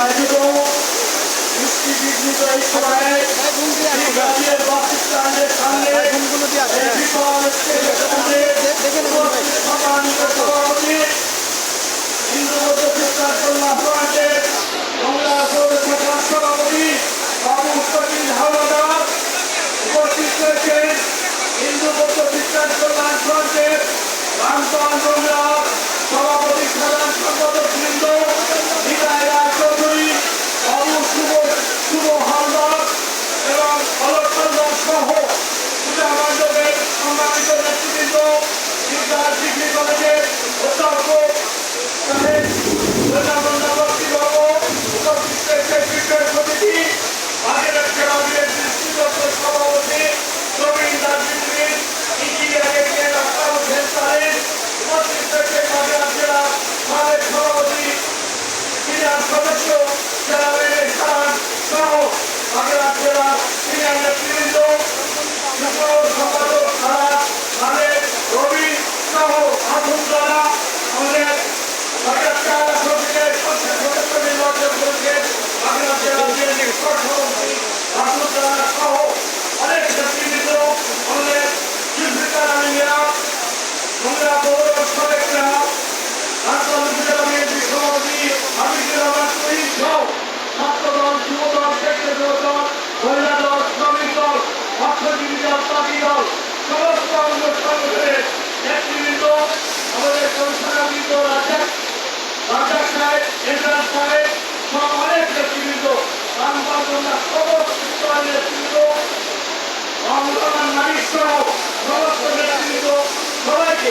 আয়োজিত উপস্থিত রয়েছেন। হিন্দু মধ্য খ্রিস্টান কল্যাণ ফ্রন্টের রামপাল সম্মানিত নেতৃবৃন্দ বিদ্যার ডিগ্রি কলেজের অধ্যাপক সাহেব প্রজাবন্ধবর্তী বাবু উপস্থিত রয়েছে বিশেষ আগের খেলাধুলের দৃষ্টিগত সভাপতি প্রবীণ দার্জিলিং ইঞ্জিনিয়ারিং এর আক্তার হোসেন সাহেব উপস্থিত রয়েছে জেলা সাবেক সভাপতি সিনিয়র সদস্য জেলা খান সহ বাগেরহাট জেলা সিনিয়র নেতৃবৃন্দ সকল সম্পাদক তারা তাদের রবি সহ আথুন দ্বারা আমাদের বাগেরহাট জেলা সমিতির সংসদ সদস্য নির্বাচন করেছেন বাগেরহাট জেলা বিএনপির সহসভাপতি আথুন দ্বারা সহ অনেক নেতৃবৃন্দ আমাদের জুলফিকার আলমিয়া বাংলা পৌর সাবেকরা রাজধানী জেলা বিএনপির সভাপতি হাবিবুর রহমান শহীদ সহ ছাত্রদল যুবদল স্বেচ্ছাসেবক দল মহিলা দল শ্রমিক দল অর্থজীবী দল পার্টি দল সমস্ত অঙ্গ সংগঠনের নেতৃবৃন্দ আমাদের সংসদবৃন্দ রাজ্জাক রাজ্জাক সাহেব ইমরান সাহেব সহ অনেক নেতৃবৃন্দ রামবান্ধা সমস্ত নেতৃবৃন্দ রমজান মালিক সহ সমস্ত নেতৃবৃন্দ সবাইকে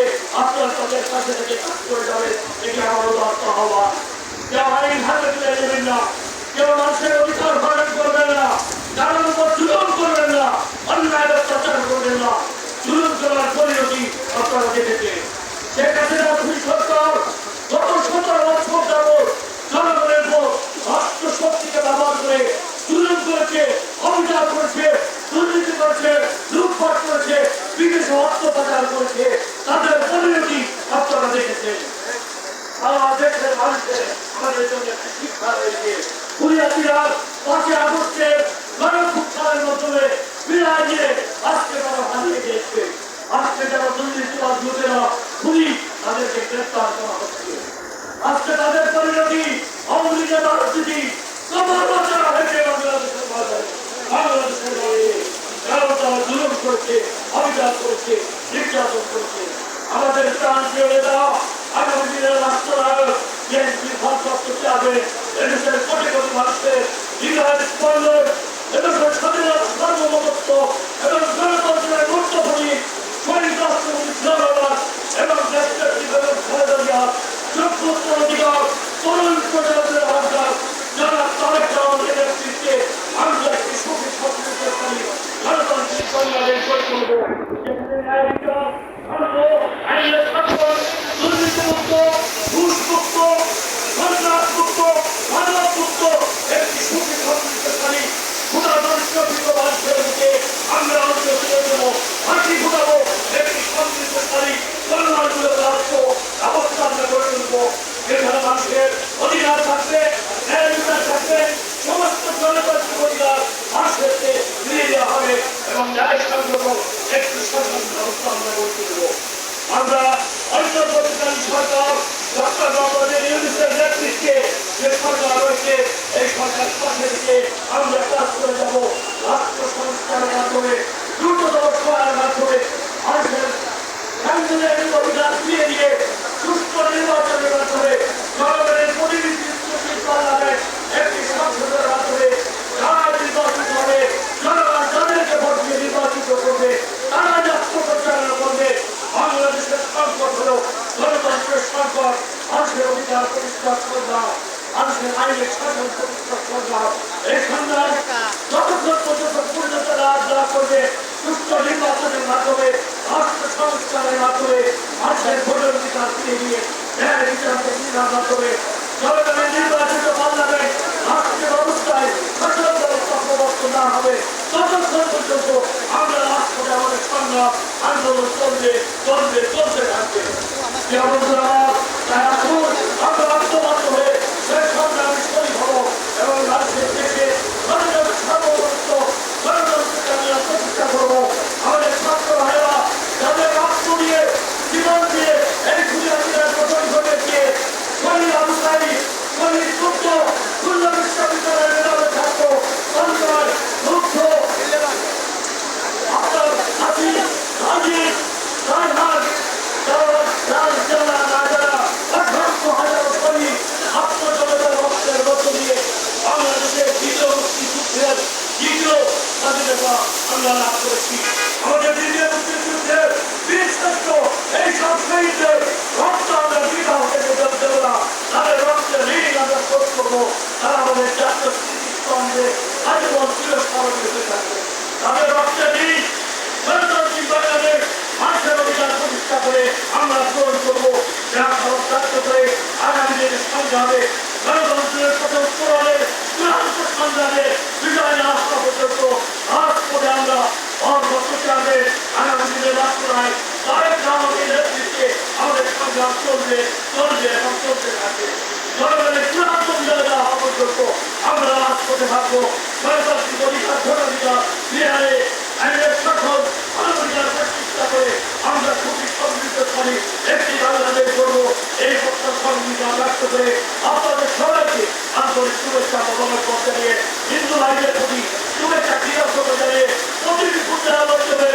সত্ত্বে আপনারা তাদের কাছে থেকে কাজ করে যাবেন এটি আমার উদাত্ত আহ্বান। কেউ আইন হাতে তুলে নেবেন না। কেউ মানুষের অধিকার হরণ করবেন না, কারোর উপর জুলুম করবেন না, অন্যায় অত্যাচার করবেন না। জুলুম করার পরিণতি আপনারা দেখেছেন। শেখ হাসিনা খুবই সরকার গত সতেরো বছর যাবৎ জনগণের উপর রাষ্ট্র শক্তিকে ব্যবহার করে জুলুম করেছে, অবিচার করেছে, দুর্নীতি করেছে, লুটপাট করেছে, বিদেশে অর্থ পাচার করেছে। তাদের পরিণতি আপনারা দেখেছেন। সারা দেশের মানুষের আমাদের জন্য শিক্ষা আজকে তারা আজকে যারা দুর্নীতিবাদ লোকেরা খুবই তাদেরকে গ্রেপ্তার করা আজকে তাদের পরিণতি আওয়ামী লীগের রাজনীতি কবর বছর হয়েছে বাংলাদেশের করেছে, অবিচার করেছে নির্যাতন করছে আমাদের প্রাণ ফিরে দেওয়া আগামী দিনের রাষ্ট্রনায়ক বিএনপি ভারপ্রাপ্ত চেয়ারম্যান এদেশের কোটি কোটি মানুষের হৃদয়ের স্পন্দন, এদেশের স্বাধীনতা সার্বভৌমত্ব এবং গণতন্ত্রের গুরুত্বপূর্ণ শহীদ রাষ্ট্রপতি জিয়াউর এবং দেশের বিভাগের খালেদা জিয়া যোগ্য অধিকার তরুণ প্রজন্মের অধিকার যারা তারেক রহমানের নেতৃত্বে আমরা একটি সুখী সমৃদ্ধশালী গণতান্ত্রিক বাংলাদেশ গড়ে তুলব যেখানে ন্যায় বিচার ধর্ম আইনের শাসন দুর্নীতিমুক্ত ঘুষমুক্ত সন্ত্রাসমুক্ত মানবমুক্ত একটি সুখী সমৃদ্ধশালী ক্ষুদাদরিদ্র মানুষের দিকে আমরা অন্তর তুলে দেবো হাসি ফুটাবো একটি সমৃদ্ধশালী কল্যাণমূলক রাষ্ট্র ব্যবস্থা আমরা গড়ে তুলবো যেখানে মানুষের অধিকার থাকবে ন্যায় বিচার থাকবে সমস্ত জনতান্ত্রিক অধিকার মানুষেরকে ফিরিয়ে দেওয়া হবে এবং ন্যায় সংগ্রহ একটি শাসন ব্যবস্থা আমরা গড়ে তুলবো আমরা অন্তর্বর্তীকালীন সরকার ডক্টর মোহাম্মদ ইউনিসের নেতৃত্বে যে সরকার রয়েছে এই সরকার পাশে থেকে আমরা কাজ করে যাব রাষ্ট্র সংস্কারের মাধ্যমে দ্রুততম সময়ের মাধ্যমে মানুষের সাংবিধানিক অধিকার ফিরিয়ে দিয়ে সুস্থ নির্বাচনের মাধ্যমে জনগণের প্রতিনিধিত্বশীল পার্লামেন্ট হবে দিয়ে নির্বাচিত করবে মানুষের আইনের শাসন প্রতিষ্ঠা করলাম এই সংগ্রাম যতক্ষণ পর্যন্ত পূর্ণতা লাভ না করবে সুস্থ নির্বাচনের মাধ্যমে রাষ্ট্র সংস্কারের মাধ্যমে মানুষের ভোটের অধিকার দিয়ে ন্যায় বিচারকে প্রতিষ্ঠার মাধ্যমে জনগণের নির্বাচিত পার্লামেন্ট রাষ্ট্রের অবস্থায় সচল ব্যবস্থা প্রবর্তন না হবে ততক্ষণ পর্যন্ত আমরা রাষ্ট্রে আমাদের সংগ্রাম, আন্দোলন চলবে চলবে, চলতে থাকবে প্রিয় বন্ধুরা আমার, তাই আসুন আমরা ঐক্যবদ্ধ হয়ে সেই সংগ্রামে শরীর হব এবং রাজ্যের দেশে গণতন্ত্র সার্বভৌমত্ব গণতন্ত্রকে আমরা প্রতিষ্ঠা করব আমাদের ছাত্র ভাইরা যাদের রক্ত দিয়ে জীবন দিয়ে এই খুলিয়াটির প্রথম ঘটে দিয়ে শরীর আবুসারি শরীর যুক্ত খুলনা বিশ্ববিদ্যালয়ের মেধাবে ছাত্র সঞ্চয় মুগ্ধ আপনার হাতি হাজি রাজহাট রাজজানা রাজারা অসংখ্য হাজার শরীর আত্মজনতার রক্তের মধ্য দিয়ে বাংলাদেশের দ্বিতীয় মুক্তিযুদ্ধের দ্বিতীয় আমরা লাভ করেছি আমাদের দ্বিতীয় মুক্তিযুদ্ধের বীর এই সব শহীদদের রক্ত আমরা বৃথা হতে দেব না তাদের রক্তের ঋণ আমরা শোধ করব। তারা আমাদের জাতীয় স্মৃতিস্তম্ভে আজীবন চিরস্মরণ হতে থাকবে তাদের রক্তের ঋণ প্রতিষ্ঠা করে আমরা পূরণ করব যা ভারত করে আগামী দিনে সংগ্রামে গণতন্ত্রের ঘটনায় তারেক রহমানের নেতৃত্বে আমাদের সংগ্রাম চলবে চলবে এবং চলতে থাকে আমরা খুবই সম্মিলিত এই প্রত্যাশ সংবিধান ব্যক্ত করে আপনাদের সবাইকে আন্তরিক শুভেচ্ছা মনোনয়ন করতে হিন্দু ভাইদের প্রতি শুভেচ্ছা কৃতজ্ঞতা জানিয়ে প্রতিটি পূজা মাধ্যমে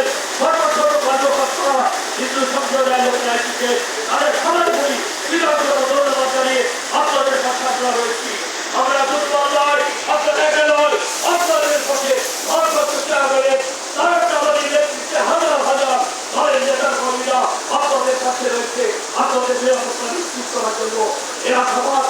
কার্যকর্তা হিন্দু সম্প্রদায়ের লোকেরা এসেছে তাদের সবাই বলি কৃতজ্ঞতা ধন্যবাদ জানিয়ে আপনাদের কাছে আমরা রয়েছি আমরা দুর্বল নয় আপনাদের নয় আপনাদের পক্ষে ভারত চেষ্টা করে তারা আমাদের নেতৃত্বে হাজার হাজার দলের নেতা কর্মীরা আপনাদের কাছে রয়েছে আপনাদের নিরাপত্তা নিশ্চিত করার জন্য এরা সবার